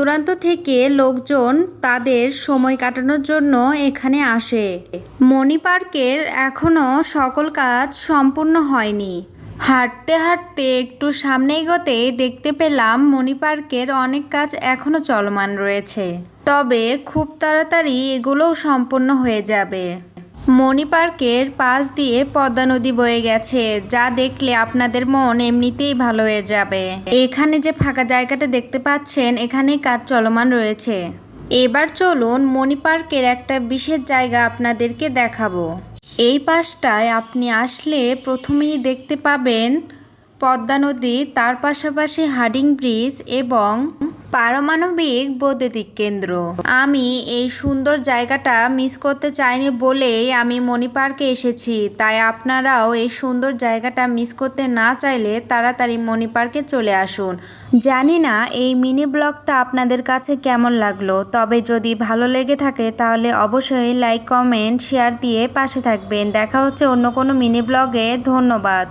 দূরান্ত থেকে লোকজন তাদের সময় কাটানোর জন্য এখানে আসে। মণি পার্কের এখনও সকল কাজ সম্পূর্ণ হয়নি। হাঁটতে হাঁটতে একটু সামনে এগোতে দেখতে পেলাম মণি পার্কের অনেক কাজ এখনও চলমান রয়েছে। তবে খুব তাড়াতাড়ি এগুলোও সম্পূর্ণ হয়ে যাবে। মণি পার্কের পাশ দিয়ে পদ্মা নদী বয়ে গেছে। যা দেখলে আপনাদের মন এমনিতেই ভালো হয়ে যাবে। এখানে যে ফাঁকা জায়গাটা দেখতে পাচ্ছেন, এখানেই কাজ চলমান রয়েছে। এবার চলুন মণি পার্কের একটা বিশেষ জায়গা আপনাদেরকে দেখাবো। এই পাশটায় আপনি আসলে প্রথমেই দেখতে পাবেন পদ্মা নদী, তার পাশাপাশি হার্ডিং ব্রিজ এবং পারমাণবিক বৈদ্যুতিক কেন্দ্র। আমি এই সুন্দর জায়গাটা মিস করতে চাইনি বলেই আমি মণি পার্কে এসেছি। তাই আপনারাও এই সুন্দর জায়গাটা মিস করতে না চাইলে তাড়াতাড়ি মণি পার্কে চলে আসুন। জানি না এই মিনি ব্লগটা আপনাদের কাছে কেমন লাগল, তবে যদি ভালো লেগে থাকে তাহলে অবশ্যই লাইক কমেন্ট শেয়ার দিয়ে পাশে থাকবেন। দেখা হচ্ছে অন্য কোনো মিনি ব্লগে। ধন্যবাদ।